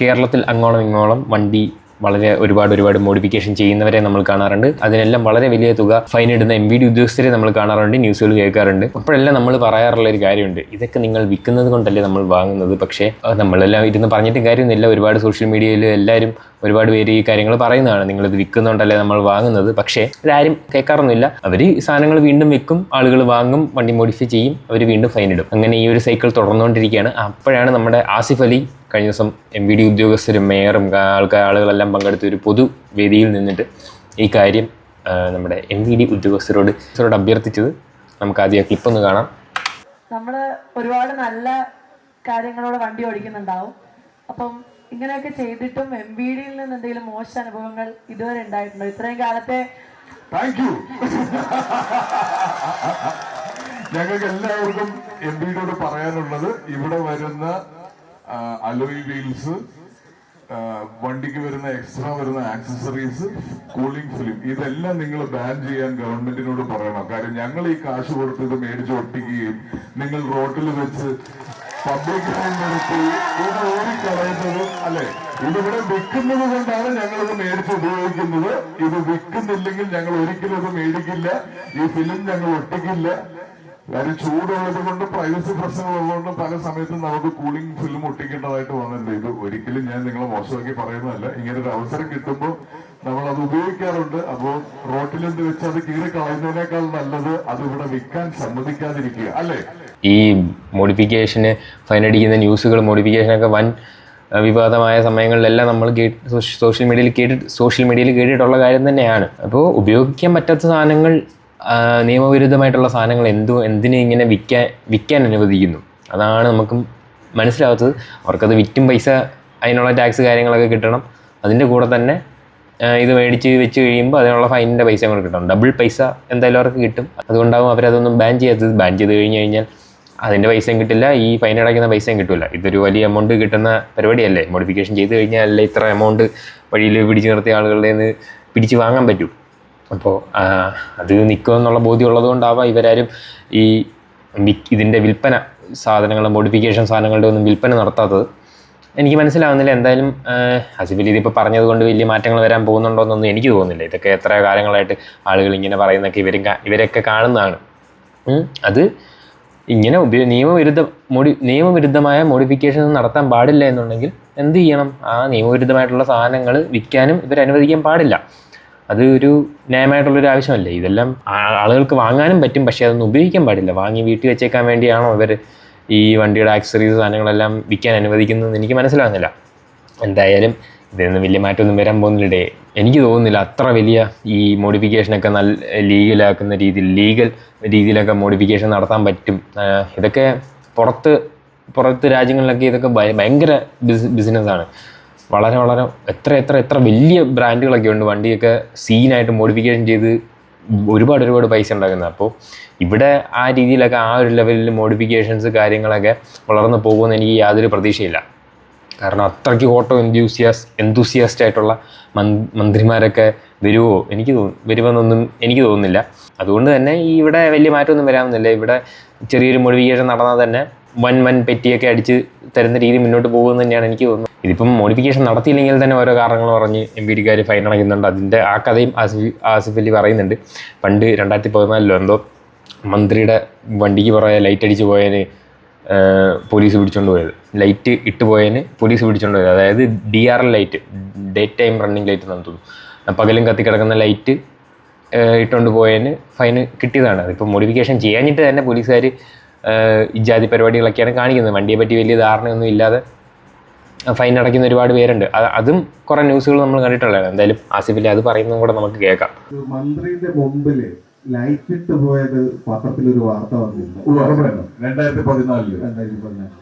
കേരളത്തിൽ അങ്ങോളം ഇങ്ങോളം വണ്ടി വളരെ ഒരുപാട് ഒരുപാട് മോഡിഫിക്കേഷൻ ചെയ്യുന്നവരെ നമ്മൾ കാണാറുണ്ട്. അതിനെല്ലാം വളരെ വലിയ തുക ഫൈൻ ഇടുന്ന എം വി ഡി ഉദ്യോഗസ്ഥരെ നമ്മൾ കാണാറുണ്ട് ന്യൂസുകൾ കേൾക്കാറുണ്ട്. അപ്പോഴെല്ലാം നമ്മൾ പറയാറുള്ള ഒരു കാര്യമുണ്ട്. ഇതൊക്കെ നിങ്ങൾ വിൽക്കുന്നത് കൊണ്ടല്ലേ നമ്മൾ വാങ്ങുന്നത്? പക്ഷേ നമ്മളെല്ലാം ഇരുന്ന് പറഞ്ഞിട്ട് കാര്യമൊന്നുമില്ല. ഒരുപാട് സോഷ്യൽ മീഡിയയിൽ എല്ലാവരും ഒരുപാട് പേര് ഈ കാര്യങ്ങൾ പറയുന്നതാണ്. നിങ്ങളിത് വിൽക്കുന്നുണ്ടല്ലേ നമ്മൾ വാങ്ങുന്നത്? പക്ഷേ ഇതാരും കേൾക്കാറൊന്നുമില്ല. അവർ സാധനങ്ങൾ വീണ്ടും വെക്കും ആളുകൾ വാങ്ങും വണ്ടി മോഡിഫൈ ചെയ്യും അവർ വീണ്ടും ഫൈൻ ഇടും. അങ്ങനെ ഈ ഒരു സൈക്കിൾ തുടർന്നുകൊണ്ടിരിക്കുകയാണ്. അപ്പോഴാണ് നമ്മുടെ ആസിഫ് അലി കഴിഞ്ഞ ദിവസം എം വി ഡി ഉദ്യോഗസ്ഥരും മേയറും ആൾക്കാർ ആളുകളെല്ലാം പങ്കെടുത്ത ഒരു പൊതുവേദിയിൽ നിന്നിട്ട് ഈ കാര്യം നമ്മുടെ എം വി ഡി ഉദ്യോഗസ്ഥരോട് ഉദ്യോഗസ്ഥരോട് അഭ്യർത്ഥിച്ചത് നമുക്ക് ആദ്യം ആ ക്ലിപ്പ് ഒന്ന് കാണാം. നമ്മൾ ഒരുപാട് നല്ല കാര്യങ്ങളോട് വണ്ടി ഓടിക്കുന്നുണ്ടാവും. അപ്പം ഇങ്ങനെയൊക്കെ ചെയ്തിട്ടും എം വി ഡിയിൽ നിന്ന് എന്തെങ്കിലും മോശ അനുഭവങ്ങൾ ഇതുവരെ ഉണ്ടായിട്ടുണ്ടോ? ഇത്രയും കാലത്തെ താങ്ക് യു ഞങ്ങൾക്ക് എല്ലാവർക്കും എം പിയോട് പറയാനുള്ളത് ഇവിടെ വരുന്ന അലോയ് വീൽസ് വണ്ടിക്ക് വരുന്ന എക്സ്ട്രാ വരുന്ന ആക്സസറീസ് കൂളിംഗ് ഫിലിം ഇതെല്ലാം നിങ്ങൾ ബാൻ ചെയ്യാൻ ഗവൺമെന്റിനോട് പറയണം. കാര്യം ഞങ്ങൾ ഈ കാശ് കൊടുത്ത് ഇത് മേടിച്ച് ഒട്ടിക്കുകയും നിങ്ങൾ റോട്ടിൽ വെച്ച് പബ്ലിക് ഓടിക്കളയുന്നത് അല്ലെ? ഇതിവിടെ വിൽക്കുന്നത് കൊണ്ടാണ് ഞങ്ങൾ ഇത് മേടിച്ച് ഉപയോഗിക്കുന്നത്. ഇത് വിൽക്കുന്നില്ലെങ്കിൽ ഞങ്ങൾ ഒരിക്കലും ഇത് മേടിക്കില്ല. ഈ ഫിലിം ഞങ്ങൾ ഒട്ടിക്കില്ല. കാര്യം ചൂടുള്ളത് കൊണ്ട് പ്രൈവസി പ്രശ്നങ്ങളുള്ളതുകൊണ്ട് പല സമയത്തും നമുക്ക് കൂളിംഗ് ഫിലിം ഒട്ടിക്കേണ്ടതായിട്ട് വന്നിട്ടുണ്ട്. ഇത് ഒരിക്കലും ഞാൻ നിങ്ങളെ മോശമാക്കി പറയുന്നതല്ല. ഇങ്ങനെ ഒരു അവസരം കിട്ടുമ്പോൾ നമ്മൾ അത് ഉപയോഗിക്കാറുണ്ട്. അപ്പോൾ റോട്ടിലെന്ത് വെച്ച് അത് കീറി കളയുന്നതിനേക്കാൾ നല്ലത് അത് ഇവിടെ വിൽക്കാൻ സമ്മതിക്കാതിരിക്കുക. അല്ലേ? ഈ മോഡിഫിക്കേഷന് ഫൈൻ അടിക്കുന്ന ന്യൂസുകൾ മോഡിഫിക്കേഷനൊക്കെ വൻ വിവാദമായ സമയങ്ങളിലെല്ലാം നമ്മൾ സോഷ്യൽ മീഡിയയിൽ കേട്ടിട്ട് സോഷ്യൽ മീഡിയയിൽ കേട്ടിട്ടുള്ള കാര്യം തന്നെയാണ്. അപ്പോൾ ഉപയോഗിക്കാൻ പറ്റാത്ത സാധനങ്ങൾ നിയമവിരുദ്ധമായിട്ടുള്ള സാധനങ്ങൾ എന്തു എന്തിനെ ഇങ്ങനെ വിൽക്കാൻ വിൽക്കാൻ അനുവദിക്കുന്നു? അതാണ് നമുക്ക് മനസ്സിലാവാത്തത്. അവർക്കത് വിറ്റും പൈസ അതിനുള്ള ടാക്സ് കാര്യങ്ങളൊക്കെ കിട്ടണം. അതിന്റെ കൂടെ തന്നെ ഇത് മേടിച്ച് വെച്ച് കഴിയുമ്പോൾ അതിനുള്ള ഫൈനിന്റെ പൈസ കൂടെ കിട്ടണം. ഡബിൾ പൈസ എന്തായാലും അവർക്ക് കിട്ടും. അതുകൊണ്ടാവും അവരതൊന്നും ബാൻ ചെയ്യാത്തത്. ബാൻ ചെയ്ത് കഴിഞ്ഞ് കഴിഞ്ഞാൽ അതിന്റെ പൈസയും കിട്ടില്ല ഈ ഫൈൻ അടയ്ക്കുന്ന പൈസയും കിട്ടില്ല ഇതൊരു വലിയ എമൗണ്ട് കിട്ടുന്ന പരിപാടിയല്ലേ? മോഡിഫിക്കേഷൻ ചെയ്ത് കഴിഞ്ഞാൽ അല്ലേ ഇത്ര എമൗണ്ട് വഴിയിൽ പിടിച്ചു നിർത്തിയ ആളുകളുടെ നിന്ന് പിടിച്ച് വാങ്ങാൻ പറ്റൂ. അപ്പോൾ അത് നിൽക്കുമെന്നുള്ള ബോധ്യമുള്ളത് കൊണ്ടാവാം ഇവരാരും ഈ ഇതിന്റെ വിൽപ്പന സാധനങ്ങൾ മോഡിഫിക്കേഷൻ സാധനങ്ങളുടെ ഒന്നും വിൽപ്പന നടത്താത്തത്. എനിക്ക് മനസ്സിലാവുന്നില്ല എന്തായാലും അസിബിൽ ഇതിപ്പോൾ പറഞ്ഞത് കൊണ്ട് വലിയ മാറ്റങ്ങൾ വരാൻ പോകുന്നുണ്ടോ എന്നൊന്നും എനിക്ക് തോന്നുന്നില്ല. ഇതൊക്കെ എത്ര കാലങ്ങളായിട്ട് ആളുകൾ ഇങ്ങനെ പറയുന്നൊക്കെ ഇവരും ഇവരൊക്കെ കാണുന്നതാണ്. അത് ഇങ്ങനെ ഉപയോ നിയമവിരുദ്ധ മോഡി നിയമവിരുദ്ധമായ മോഡിഫിക്കേഷൻ നടത്താൻ പാടില്ല എന്നുണ്ടെങ്കിൽ എന്ത് ചെയ്യണം? ആ നിയമവിരുദ്ധമായിട്ടുള്ള സാധനങ്ങൾ വിൽക്കാനും ഇവർ അനുവദിക്കാൻ പാടില്ല. അത് ഒരു ന്യായമായിട്ടുള്ളൊരു ആവശ്യമല്ലേ? ഇതെല്ലാം ആളുകൾക്ക് വാങ്ങാനും പറ്റും പക്ഷേ അതൊന്നും ഉപയോഗിക്കാൻ പാടില്ല. വാങ്ങി വീട്ടിൽ വെച്ചേക്കാൻ വേണ്ടിയാണോ ഇവർ ഈ വണ്ടിയുടെ ആക്സറീസ് സാധനങ്ങളെല്ലാം വിൽക്കാൻ അനുവദിക്കുന്നതെന്ന് എനിക്ക് മനസ്സിലാകുന്നില്ല എന്തായാലും ഇതിനൊന്നും വലിയ മാറ്റമൊന്നും വരാൻ പോകുന്നില്ലേ? എനിക്ക് തോന്നുന്നില്ല അത്ര വലിയ ഈ മോഡിഫിക്കേഷനൊക്കെ നല്ല ലീഗലാക്കുന്ന രീതിയിൽ ലീഗൽ രീതിയിലൊക്കെ മോഡിഫിക്കേഷൻ നടത്താൻ പറ്റും. ഇതൊക്കെ പുറത്ത് പുറത്ത് രാജ്യങ്ങളിലൊക്കെ ഇതൊക്കെ ഭയങ്കര ബിസ് ബിസിനസ്സാണ് വളരെ വളരെ എത്ര എത്ര എത്ര വലിയ ബ്രാൻഡുകളൊക്കെ ഉണ്ട്. വണ്ടിയൊക്കെ സീനായിട്ട് മോഡിഫിക്കേഷൻ ചെയ്ത് ഒരുപാട് ഒരുപാട് പൈസ ഉണ്ടാക്കുന്നത്. അപ്പോൾ ഇവിടെ ആ രീതിയിലൊക്കെ ആ ഒരു ലെവലിൽ മോഡിഫിക്കേഷൻസ് കാര്യങ്ങളൊക്കെ വളർന്നു പോകുമെന്ന് എനിക്ക് യാതൊരു പ്രതീക്ഷയില്ല. കാരണം അത്രയ്ക്ക് ഓട്ടോ എന്തൂസിയാസ് എന്തൂസിയാസ്റ്റ് ആയിട്ടുള്ള മന്- മന്ത്രിമാരൊക്കെ വരുമോ എനിക്ക് തോന്നുന്നു വരുമെന്നൊന്നും എനിക്ക് തോന്നുന്നില്ല. അതുകൊണ്ട് തന്നെ ഈ ഇവിടെ വലിയ മാറ്റമൊന്നും വരാമെന്നില്ല. ഇവിടെ ചെറിയൊരു മോഡിഫിക്കേഷൻ നടന്നാൽ തന്നെ വൻ വൻ പെറ്റിയൊക്കെ അടിച്ച് തരുന്ന രീതി മുന്നോട്ട് പോകുമെന്ന് തന്നെയാണ് എനിക്ക് തോന്നുന്നത്. ഇതിപ്പം മോഡിഫിക്കേഷൻ നടത്തിയില്ലെങ്കിൽ തന്നെ ഓരോ കാരണങ്ങൾ പറഞ്ഞ് എം ബി ഡിക്കാർ ഫൈൻ അടയ്ക്കുന്നുണ്ട്. അതിന്റെ ആ കഥയും ആസിഫ് ആസിഫ് അലി പറയുന്നുണ്ട്. പണ്ട് രണ്ടായിരത്തി പതിനാലിലോ എന്തോ മന്ത്രിയുടെ വണ്ടിക്ക് പുറകെ ലൈറ്റ് അടിച്ച് പോയതിന് പോലീസ് പിടിച്ചോണ്ട് പോയത്. ലൈറ്റ് ഇട്ട് പോയതിന് പോലീസ് പിടിച്ചോണ്ട് പോയത്. അതായത് D R L light daytime running light എന്ന് തോന്നുന്നു പകലും കത്തി കിടക്കുന്ന ലൈറ്റ് ഇട്ടുകൊണ്ട് പോയതിന് ഫൈന് കിട്ടിയതാണ്. അതിപ്പോൾ മോഡിഫിക്കേഷൻ ചെയ്യാഞ്ഞിട്ട് തന്നെ പോലീസുകാർ ഇജാതി പരിപാടികളൊക്കെയാണ് കാണിക്കുന്നത്. വണ്ടിയെ പറ്റി വലിയ ധാരണയൊന്നും ഇല്ലാതെ ഫൈൻ അടയ്ക്കുന്ന ഒരുപാട് പേരുണ്ട്. അത് അതും കുറെ ന്യൂസുകൾ നമ്മൾ കണ്ടിട്ടുള്ളതാണ്. എന്തായാലും ആസിഫിലെ അത് പറയുന്നതും കൂടെ നമുക്ക് കേൾക്കാം. ഒരു മന്ത്രിയുടെ മുമ്പിൽ ലൈറ്റ് ഇട്ട് പോയത് പത്രത്തിലൊരു വാർത്ത വന്നിരുന്നു. രണ്ടായിരത്തി പതിനാലിൽ രണ്ടായിരത്തി പതിനാല്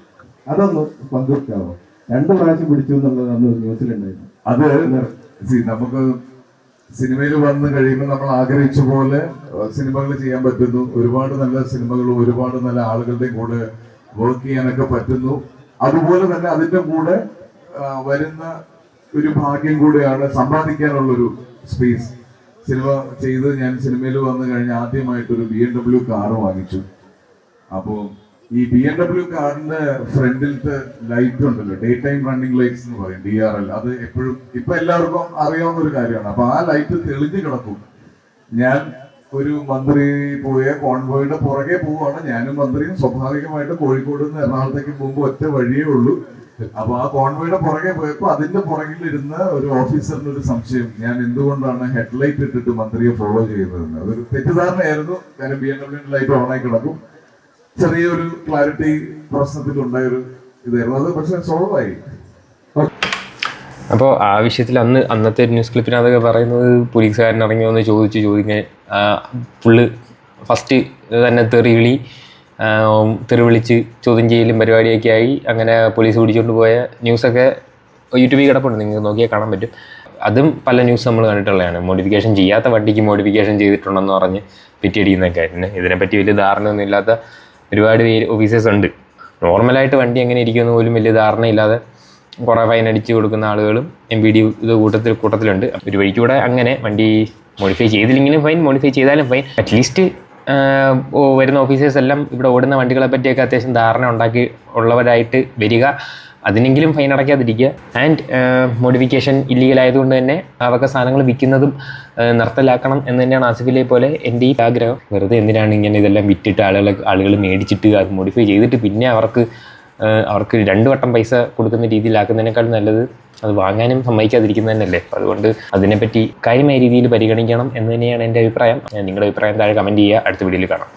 അതൊന്ന് പങ്കുവെക്കാവോ? രണ്ടു പ്രാവശ്യം പിടിച്ചു എന്നുള്ളത് അന്ന് ന്യൂസിലുണ്ടായിരുന്നു. അത് നമുക്ക് സിനിമയിൽ വന്നു കഴിയുമ്പോൾ നമ്മൾ ആഗ്രഹിച്ച പോലെ സിനിമകൾ ചെയ്യാൻ പറ്റുന്നു. ഒരുപാട് നല്ല സിനിമകൾ ഒരുപാട് നല്ല ആളുകളുടെയും കൂടെ വർക്ക് ചെയ്യാനൊക്കെ പറ്റുന്നു. അതുപോലെ തന്നെ അതിന്റെ കൂടെ വരുന്ന ഒരു ഭാഗ്യം കൂടെയാണ് സമ്പാദിക്കാനുള്ളൊരു സ്പേസ് സിനിമ ചെയ്ത് ഞാൻ സിനിമയിൽ വന്നു കഴിഞ്ഞ് ആദ്യമായിട്ടൊരു ബി എം ഡബ്ല്യു കാറ് വാങ്ങിച്ചു. അപ്പോൾ ഈ ബി എം ഡബ്ല്യു കാറിന്റെ ഫ്രണ്ടിലത്തെ ലൈറ്റ് ഉണ്ടല്ലോ ഡേ ടൈം റണ്ണിംഗ് ലൈറ്റ്സ് എന്ന് പറയും ഡി ആർ എൽ അത് എപ്പോഴും ഇപ്പൊ എല്ലാവർക്കും അറിയാവുന്ന ഒരു കാര്യമാണ്. അപ്പൊ ആ ലൈറ്റ് തെളിഞ്ഞു കിടക്കും. ഞാൻ ഒരു മന്ത്രി പോയ കോൺവോയുടെ പുറകെ പോവാണ് ഞാനും മന്ത്രിയും സ്വാഭാവികമായിട്ട് കോഴിക്കോട് നിന്ന് എറണാകുളത്തേക്ക് പോകുമ്പോൾ ഒറ്റ വഴിയേ ഉള്ളൂ. അപ്പൊ ആ കോൺവോയുടെ പുറകെ പോയപ്പോ അതിന്റെ പുറകിലിരുന്ന ഒരു ഓഫീസറിന് ഒരു സംശയം. ഞാൻ എന്തുകൊണ്ടാണ് ഹെഡ്ലൈറ്റ് ഇട്ടിട്ട് മന്ത്രിയെ ഫോളോ ചെയ്യുന്നതെന്ന്. അതൊരു തെറ്റിദ്ധാരണയായിരുന്നു. കാരണം ബി എം ഡബ്ല്യു ലൈറ്റ് ഓണായി കിടക്കും. ചെറിയൊരു ക്ലാരിറ്റി പ്രശ്നത്തിൽ ഉണ്ടായൊരു ഇതായിരുന്നു. അത് പക്ഷെ സോൾവ് ആയി. അപ്പോൾ ആ വിഷയത്തിൽ അന്ന് അന്നത്തെ ന്യൂസ് ക്ലിപ്പിനകത്തൊക്കെ പറയുന്നത് പോലീസുകാരൻ ഇറങ്ങി വന്ന് ചോദിച്ച് ചോദിക്കാൻ ഫുള്ള് ഫസ്റ്റ് തന്നെ തെറിവിളി വിളി തെറി വിളിച്ച് ചോദ്യം ചെയ്യലും പരിപാടിയൊക്കെ ആയി. അങ്ങനെ പോലീസ് പിടിച്ചുകൊണ്ട് പോയ ന്യൂസൊക്കെ യൂട്യൂബിൽ കിടപ്പുണ്ട്. നിങ്ങൾക്ക് നോക്കിയാൽ കാണാൻ പറ്റും. അതും പല ന്യൂസ് നമ്മൾ കണ്ടിട്ടുള്ളതാണ്. മോഡിഫിക്കേഷൻ ചെയ്യാത്ത വണ്ടിക്ക് മോഡിഫിക്കേഷൻ ചെയ്തിട്ടുണ്ടെന്ന് പറഞ്ഞ് പിറ്റിയടിക്കുന്നൊക്കെ ആയിരുന്നു. ഇതിനെപ്പറ്റി വലിയ ധാരണയൊന്നും ഇല്ലാത്ത ഒരുപാട് പേര് ഓഫീസേഴ്സ് ഉണ്ട്. നോർമലായിട്ട് വണ്ടി എങ്ങനെ ഇരിക്കുമെന്ന് പോലും വലിയ ധാരണയില്ലാതെ കുറേ ഫൈൻ അടിച്ച് കൊടുക്കുന്ന ആളുകളും എം ബി ഡി ഇത് കൂട്ടത്തിൽ കൂട്ടത്തിലുണ്ട്. ഒരു വഴിക്കൂടെ അങ്ങനെ വണ്ടി മോഡിഫൈ ചെയ്തില്ലെങ്കിലും ഫൈൻ മോഡിഫൈ ചെയ്താലും ഫൈൻ അറ്റ്ലീസ്റ്റ് വരുന്ന ഓഫീസേഴ്സ് എല്ലാം ഇവിടെ ഓടുന്ന വണ്ടികളെ പറ്റിയൊക്കെ അത്യാവശ്യം ധാരണ ഉണ്ടാക്കി ഉള്ളവരായിട്ട് വരിക. അതിനെങ്കിലും ഫൈൻ അടയ്ക്കാതിരിക്കുക. ആൻഡ് മോഡിഫിക്കേഷൻ ഇല്ലീഗൽ ആയതുകൊണ്ട് തന്നെ അവർക്ക് സാധനങ്ങൾ വിൽക്കുന്നതും നിർത്തലാക്കണം എന്ന് തന്നെയാണ് ആസിഫിലെ പോലെ എന്റെ ഈ ആഗ്രഹം. വെറുതെ എന്തിനാണ് ഇങ്ങനെ ഇതെല്ലാം വിറ്റിട്ട് ആളുകൾ ആളുകൾ മേടിച്ചിട്ട് അത് മോഡിഫൈ ചെയ്തിട്ട് പിന്നെ അവർക്ക് അവർക്ക് രണ്ട് വട്ടം പൈസ കൊടുക്കുന്ന രീതിയിലാക്കുന്നതിനേക്കാൾ നല്ലത് അത് വാങ്ങാനും സമ്മതിക്കാതിരിക്കുന്നത് തന്നെയല്ലേ അതുകൊണ്ട് അതിനെപ്പറ്റി കാര്യമായ രീതിയിൽ പരിഗണിക്കണം എന്ന് തന്നെയാണ് എന്റെ അഭിപ്രായം. നിങ്ങളുടെ അഭിപ്രായം താഴെ കമന്റ് ചെയ്യുക. അടുത്ത വീഡിയോയിൽ കാണാം.